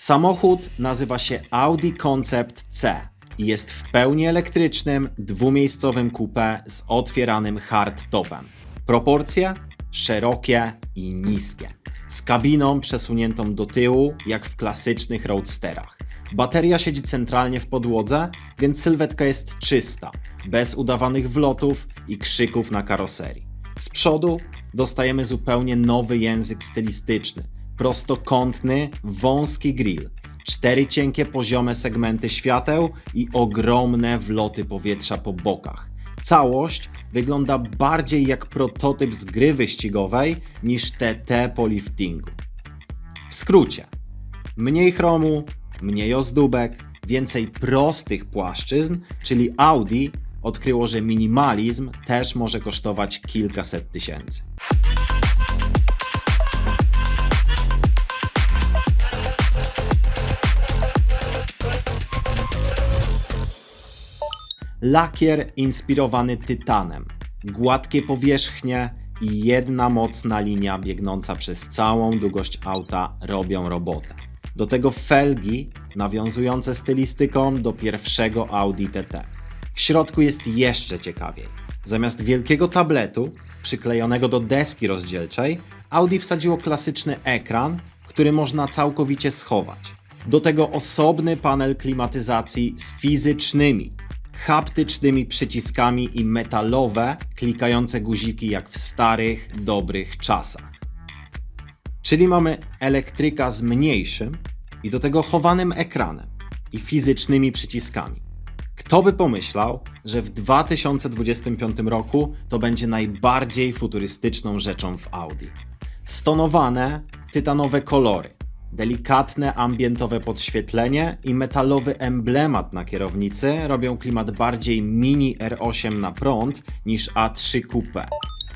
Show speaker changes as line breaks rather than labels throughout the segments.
Samochód nazywa się Audi Concept C i jest w pełni elektrycznym, dwumiejscowym coupé z otwieranym hardtopem. Proporcje szerokie i niskie. Z kabiną przesuniętą do tyłu, jak w klasycznych roadsterach. Bateria siedzi centralnie w podłodze, więc sylwetka jest czysta, bez udawanych wlotów i krzyków na karoserii. Z przodu dostajemy zupełnie nowy język stylistyczny, prostokątny, wąski grill, cztery cienkie poziome segmenty świateł i ogromne wloty powietrza po bokach. Całość wygląda bardziej jak prototyp z gry wyścigowej niż TT po liftingu. W skrócie, mniej chromu, mniej ozdóbek, więcej prostych płaszczyzn, czyli Audi odkryło, że minimalizm też może kosztować kilkaset tysięcy. Lakier inspirowany tytanem, gładkie powierzchnie i jedna mocna linia biegnąca przez całą długość auta robią robotę. Do tego felgi nawiązujące stylistyką do pierwszego Audi TT. W środku jest jeszcze ciekawiej. Zamiast wielkiego tabletu przyklejonego do deski rozdzielczej, Audi wsadziło klasyczny ekran, który można całkowicie schować. Do tego osobny panel klimatyzacji z fizycznymi, haptycznymi przyciskami i metalowe, klikające guziki jak w starych, dobrych czasach. Czyli mamy elektryka z mniejszym i do tego chowanym ekranem i fizycznymi przyciskami. Kto by pomyślał, że w 2025 roku to będzie najbardziej futurystyczną rzeczą w Audi? Stonowane, tytanowe kolory, delikatne ambientowe podświetlenie i metalowy emblemat na kierownicy robią klimat bardziej mini R8 na prąd niż A3 Coupe.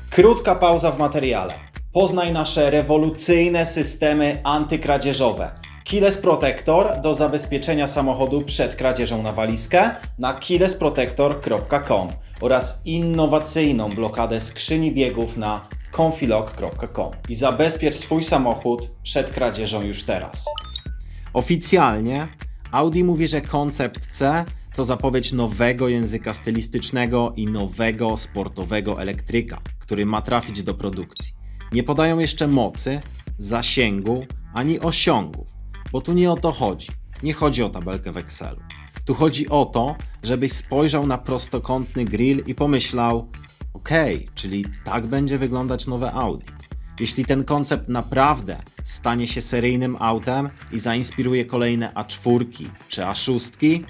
Krótka pauza w materiale. Poznaj nasze rewolucyjne systemy antykradzieżowe. Keyless Protector do zabezpieczenia samochodu przed kradzieżą na walizkę na keylessprotector.com oraz innowacyjną blokadę skrzyni biegów na confilog.com i zabezpiecz swój samochód przed kradzieżą już teraz. Oficjalnie Audi mówi, że koncept C to zapowiedź nowego języka stylistycznego i nowego sportowego elektryka, który ma trafić do produkcji. Nie podają jeszcze mocy, zasięgu ani osiągów, bo tu nie o to chodzi. Nie chodzi o tabelkę w Excelu. Tu chodzi o to, żebyś spojrzał na prostokątny grill i pomyślał: Okej, czyli tak będzie wyglądać nowe Audi. Jeśli ten koncept naprawdę stanie się seryjnym autem i zainspiruje kolejne A4 czy A6,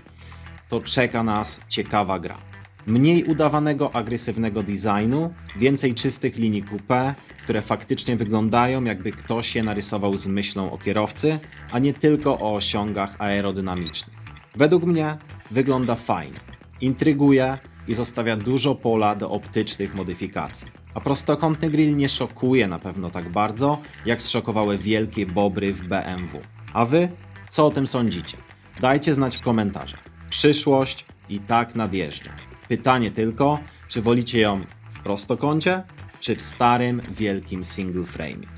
to czeka nas ciekawa gra. Mniej udawanego, agresywnego designu, więcej czystych linii coupé, które faktycznie wyglądają jakby ktoś je narysował z myślą o kierowcy, a nie tylko o osiągach aerodynamicznych. Według mnie wygląda fajnie, intryguje i zostawia dużo pola do optycznych modyfikacji. A prostokątny grill nie szokuje na pewno tak bardzo, jak zszokowały wielkie bobry w BMW. A wy, co o tym sądzicie? Dajcie znać w komentarzach. Przyszłość i tak nadjeżdża. Pytanie tylko, czy wolicie ją w prostokącie, czy w starym, wielkim single frame.